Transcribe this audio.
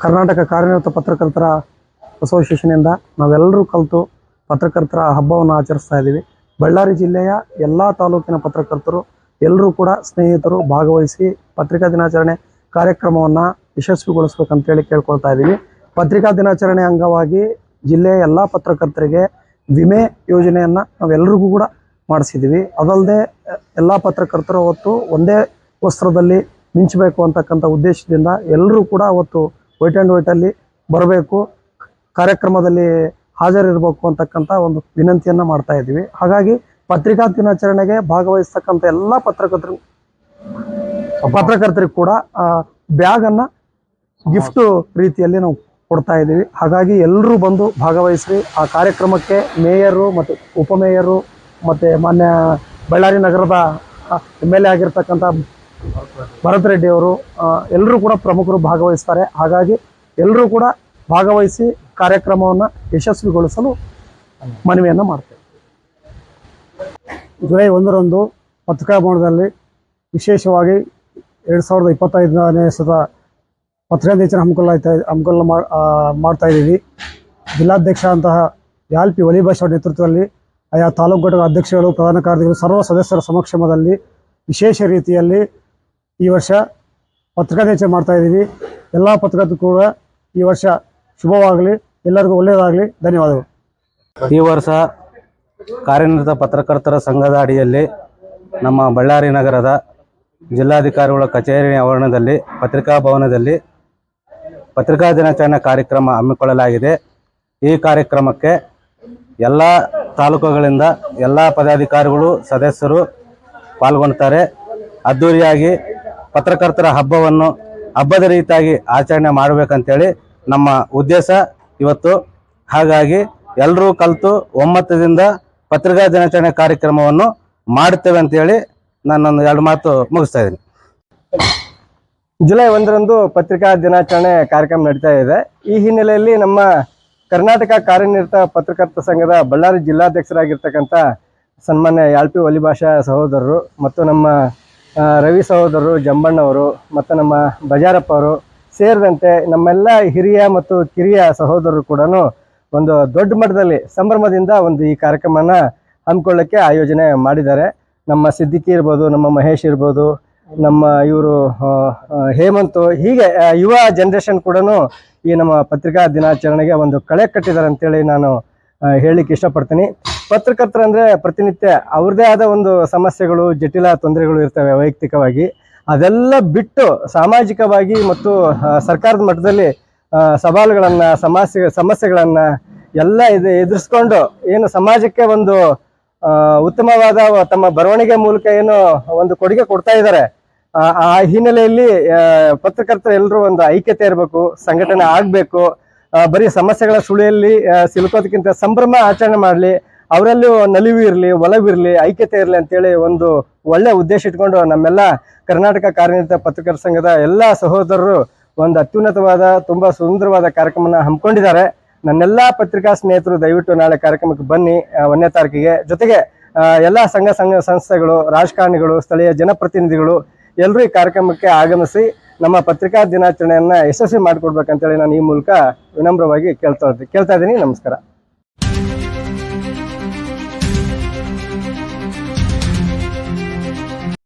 ಕರ್ನಾಟಕ ಕಾರ್ಯನಿರತ ಪತ್ರಕರ್ತರ ಅಸೋಸಿಯೇಷನಿಂದ ನಾವೆಲ್ಲರೂ ಕಲಿತು ಪತ್ರಕರ್ತರ ಹಬ್ಬವನ್ನು ಆಚರಿಸ್ತಾ ಇದ್ದೀವಿ. ಬಳ್ಳಾರಿ ಜಿಲ್ಲೆಯ ಎಲ್ಲ ತಾಲೂಕಿನ ಪತ್ರಕರ್ತರು ಎಲ್ಲರೂ ಕೂಡ ಸ್ನೇಹಿತರು ಭಾಗವಹಿಸಿ ಪತ್ರಿಕಾ ದಿನಾಚರಣೆ ಕಾರ್ಯಕ್ರಮವನ್ನು ಯಶಸ್ವಿಗೊಳಿಸ್ಬೇಕಂತೇಳಿ ಕೇಳ್ಕೊಳ್ತಾ ಇದ್ದೀವಿ. ಪತ್ರಿಕಾ ದಿನಾಚರಣೆ ಅಂಗವಾಗಿ ಜಿಲ್ಲೆಯ ಎಲ್ಲ ಪತ್ರಕರ್ತರಿಗೆ ವಿಮೆ ಯೋಜನೆಯನ್ನು ನಾವೆಲ್ಲರಿಗೂ ಕೂಡ ಮಾಡಿಸಿದ್ದೀವಿ. ಅದಲ್ಲದೆ ಎಲ್ಲ ಪತ್ರಕರ್ತರು ಅವತ್ತು ಒಂದೇ ವಸ್ತ್ರದಲ್ಲಿ ಮಿಂಚಬೇಕು ಅಂತಕ್ಕಂಥ ಉದ್ದೇಶದಿಂದ ಎಲ್ಲರೂ ಕೂಡ ಅವತ್ತು ವೈಟ್ ಆ್ಯಂಡ್ ವೈಟಲ್ಲಿ ಬರಬೇಕು, ಕಾರ್ಯಕ್ರಮದಲ್ಲಿ ಹಾಜರಿರಬೇಕು ಅಂತಕ್ಕಂಥ ಒಂದು ವಿನಂತಿಯನ್ನು ಮಾಡ್ತಾ ಇದ್ದೀವಿ. ಹಾಗಾಗಿ ಪತ್ರಿಕಾ ದಿನಾಚರಣೆಗೆ ಭಾಗವಹಿಸ್ತಕ್ಕಂಥ ಎಲ್ಲ ಪತ್ರಕರ್ತರು, ಪತ್ರಕರ್ತರಿಗೆ ಕೂಡ ಬ್ಯಾಗನ್ನು ಗಿಫ್ಟ್ ರೀತಿಯಲ್ಲಿ ನಾವು ಕೊಡ್ತಾ ಇದ್ದೀವಿ. ಹಾಗಾಗಿ ಎಲ್ಲರೂ ಬಂದು ಭಾಗವಹಿಸಿ ಆ ಕಾರ್ಯಕ್ರಮಕ್ಕೆ ಮೇಯರು ಮತ್ತು ಉಪಮೇಯರು ಮತ್ತು ಮಾನ್ಯ ಬಳ್ಳಾರಿ ನಗರದ ಎಂ ಎಲ್ ಎ ಆಗಿರ್ತಕ್ಕಂಥ ಭರತ್ ರೆಡ್ಡಿ ಅವರು ಎಲ್ಲರೂ ಕೂಡ ಪ್ರಮುಖರು ಭಾಗವಹಿಸ್ತಾರೆ. ಹಾಗಾಗಿ ಎಲ್ಲರೂ ಕೂಡ ಭಾಗವಹಿಸಿ ಕಾರ್ಯಕ್ರಮವನ್ನು ಯಶಸ್ವಿಗೊಳಿಸಲು ಮನವಿಯನ್ನು ಮಾಡ್ತೇವೆ. ಜುಲೈ ಒಂದರಂದು ಪತ್ರಿಕಾ ಭವನದಲ್ಲಿ ವಿಶೇಷವಾಗಿ ಎರಡು ಸಾವಿರದ ಇಪ್ಪತ್ತೈದನೇ ಸತ ಪತ್ರಿಕಾ ಹಮ್ಮಿಕೊಳ್ಳ ಹಮ್ಮಿಕೊಳ್ಳ ಮಾಡ್ತಾ ಇದ್ದೀವಿ. ಜಿಲ್ಲಾಧ್ಯಕ್ಷ ಅಂತಹ ಯಾಲ್ಪಿ ಅವರ ನೇತೃತ್ವದಲ್ಲಿ ಆಯಾ ತಾಲೂಕು ಘಟಕದ ಅಧ್ಯಕ್ಷಗಳು, ಪ್ರಧಾನ ಕಾರ್ಯದರ್ಶಿಗಳು ಸರ್ವ ಸದಸ್ಯರ ಸಮಕ್ಷಮದಲ್ಲಿ ವಿಶೇಷ ರೀತಿಯಲ್ಲಿ ಈ ವರ್ಷ ಪತ್ರಿಕಾ ದಿನಾಚರಣೆ ಮಾಡ್ತಾ ಇದ್ದೀವಿ. ಎಲ್ಲ ಪತ್ರಕರ್ತರು ಕೂಡ ಈ ವರ್ಷ ಶುಭವಾಗಲಿ, ಎಲ್ಲರಿಗೂ ಒಳ್ಳೆಯದಾಗಲಿ. ಧನ್ಯವಾದಗಳು. ಈ ವರ್ಷ ಕಾರ್ಯನಿರತ ಪತ್ರಕರ್ತರ ಸಂಘದ ಅಡಿಯಲ್ಲಿ ನಮ್ಮ ಬಳ್ಳಾರಿ ನಗರದ ಜಿಲ್ಲಾಧಿಕಾರಿಗಳ ಕಚೇರಿ ಆವರಣದಲ್ಲಿ, ಪತ್ರಿಕಾ ಭವನದಲ್ಲಿ ಪತ್ರಿಕಾ ದಿನಾಚರಣೆ ಕಾರ್ಯಕ್ರಮ ಹಮ್ಮಿಕೊಳ್ಳಲಾಗಿದೆ. ಈ ಕಾರ್ಯಕ್ರಮಕ್ಕೆ ಎಲ್ಲ ತಾಲೂಕುಗಳಿಂದ ಎಲ್ಲ ಪದಾಧಿಕಾರಿಗಳು, ಸದಸ್ಯರು ಪಾಲ್ಗೊಳ್ತಾರೆ ಅದ್ಧೂರಿಯಾಗಿ ಪತ್ರಕರ್ತರ ಹಬ್ಬವನ್ನು ಹಬ್ಬದ ರೀತಿಯಾಗಿ ಆಚರಣೆ ಮಾಡಬೇಕಂತೇಳಿ ನಮ್ಮ ಉದ್ದೇಶ ಇವತ್ತು. ಹಾಗಾಗಿ ಎಲ್ಲರೂ ಕಲಿತು ಒಮ್ಮತದಿಂದ ಪತ್ರಿಕಾ ದಿನಾಚರಣೆ ಕಾರ್ಯಕ್ರಮವನ್ನು ಮಾಡುತ್ತೇವೆ ಅಂತೇಳಿ ನಾನೊಂದು ಎರಡು ಮಾತು ಮುಗಿಸ್ತಾ ಇದ್ದೀನಿ. ಜುಲೈ ಒಂದರಂದು ಪತ್ರಿಕಾ ದಿನಾಚರಣೆ ಕಾರ್ಯಕ್ರಮ ನಡೀತಾ ಇದೆ. ಈ ಹಿನ್ನೆಲೆಯಲ್ಲಿ ನಮ್ಮ ಕರ್ನಾಟಕ ಕಾರ್ಯನಿರತ ಪತ್ರಕರ್ತ ಸಂಘದ ಬಳ್ಳಾರಿ ಜಿಲ್ಲಾಧ್ಯಕ್ಷರಾಗಿರ್ತಕ್ಕಂಥ ಸನ್ಮಾನ್ಯ ಯಾಳ್ಪಿ ಒಲಿಭಾಷಾ ಸಹೋದರರು ಮತ್ತು ನಮ್ಮ ರವಿ ಸಹೋದರರು ಜಂಬಣ್ಣವರು ಮತ್ತು ನಮ್ಮ ಬಜಾರಪ್ಪ ಅವರು ಸೇರಿದಂತೆ ನಮ್ಮೆಲ್ಲ ಹಿರಿಯ ಮತ್ತು ಕಿರಿಯ ಸಹೋದರರು ಕೂಡ ಒಂದು ದೊಡ್ಡ ಮಟ್ಟದಲ್ಲಿ ಸಂಭ್ರಮದಿಂದ ಒಂದು ಈ ಕಾರ್ಯಕ್ರಮನ ಹಮ್ಮಿಕೊಳ್ಳೋಕ್ಕೆ ಆಯೋಜನೆ ಮಾಡಿದ್ದಾರೆ. ನಮ್ಮ ಸಿದ್ದಿಕಿ ಇರ್ಬೋದು, ನಮ್ಮ ಮಹೇಶ್ ಇರ್ಬೋದು, ನಮ್ಮ ಇವರು ಹೇಮಂತ್, ಹೀಗೆ ಯುವ ಜನ್ರೇಷನ್ ಕೂಡ ಈ ನಮ್ಮ ಪತ್ರಿಕಾ ದಿನಾಚರಣೆಗೆ ಒಂದು ಕಳೆ ಕಟ್ಟಿದ್ದಾರೆ ಅಂತೇಳಿ ನಾನು ಹೇಳಲಿಕ್ಕೆ ಇಷ್ಟಪಡ್ತೀನಿ. ಪತ್ರಕರ್ತರು ಅಂದರೆ ಪ್ರತಿನಿತ್ಯ ಅವ್ರದ್ದೇ ಆದ ಒಂದು ಸಮಸ್ಯೆಗಳು, ಜಟಿಲ ತೊಂದರೆಗಳು ಇರ್ತವೆ ವೈಯಕ್ತಿಕವಾಗಿ. ಅದೆಲ್ಲ ಬಿಟ್ಟು ಸಾಮಾಜಿಕವಾಗಿ ಮತ್ತು ಸರ್ಕಾರದ ಮಟ್ಟದಲ್ಲಿ ಸವಾಲುಗಳನ್ನು, ಸಮಸ್ಯೆ, ಸಮಸ್ಯೆಗಳನ್ನು ಎಲ್ಲ ಇದು ಎದುರಿಸ್ಕೊಂಡು ಏನು ಸಮಾಜಕ್ಕೆ ಒಂದು ಉತ್ತಮವಾದ ತಮ್ಮ ಬರವಣಿಗೆ ಮೂಲಕ ಏನು ಒಂದು ಕೊಡುಗೆ ಕೊಡ್ತಾ ಇದ್ದಾರೆ, ಆ ಹಿನ್ನೆಲೆಯಲ್ಲಿ ಪತ್ರಕರ್ತರು ಎಲ್ಲರೂ ಒಂದು ಐಕ್ಯತೆ ಇರಬೇಕು, ಸಂಘಟನೆ ಆಗಬೇಕು ಬರೀ ಸಮಸ್ಯೆಗಳ ಸುಳಿಯಲ್ಲಿ ಸಿಲುಕೋದಕ್ಕಿಂತ ಸಂಭ್ರಮ ಆಚರಣೆ ಮಾಡಲಿ ಅವರಲ್ಲೂ ನಲಿವು ಇರಲಿ ಒಲವಿರಲಿ ಐಕ್ಯತೆ ಇರಲಿ ಅಂತೇಳಿ ಒಂದು ಒಳ್ಳೆ ಉದ್ದೇಶ ಇಟ್ಕೊಂಡು ನಮ್ಮೆಲ್ಲ ಕರ್ನಾಟಕ ಕಾರ್ಯನಿರತ ಪತ್ರಕರ್ತರ ಸಂಘದ ಎಲ್ಲ ಸಹೋದರರು ಒಂದು ಅತ್ಯುನ್ನತವಾದ, ತುಂಬ ಸುಂದರವಾದ ಕಾರ್ಯಕ್ರಮನ ಹಮ್ಮಿಕೊಂಡಿದ್ದಾರೆ. ನನ್ನೆಲ್ಲ ಪತ್ರಿಕಾ ಸ್ನೇಹಿತರು, ದಯವಿಟ್ಟು ನಾಳೆ ಕಾರ್ಯಕ್ರಮಕ್ಕೆ ಬನ್ನಿ ಒಂದನೇ ತಾರೀಕಿಗೆ. ಜೊತೆಗೆ ಎಲ್ಲ ಸಂಘ ಸಂಘ, ಸಂಸ್ಥೆಗಳು, ರಾಜಕಾರಣಿಗಳು, ಸ್ಥಳೀಯ ಜನಪ್ರತಿನಿಧಿಗಳು, ಎಲ್ಲರೂ ಈ ಕಾರ್ಯಕ್ರಮಕ್ಕೆ ಆಗಮಿಸಿ ನಮ್ಮ ಪತ್ರಿಕಾ ದಿನಾಚರಣೆಯನ್ನು ಯಶಸ್ವಿ ಮಾಡಿಕೊಡ್ಬೇಕಂತೇಳಿ ನಾನು ಈ ಮೂಲಕ ವಿನಮ್ರವಾಗಿ ಕೇಳ್ತಾ ಕೇಳ್ತಾ ಇದ್ದೀನಿ. ನಮಸ್ಕಾರ.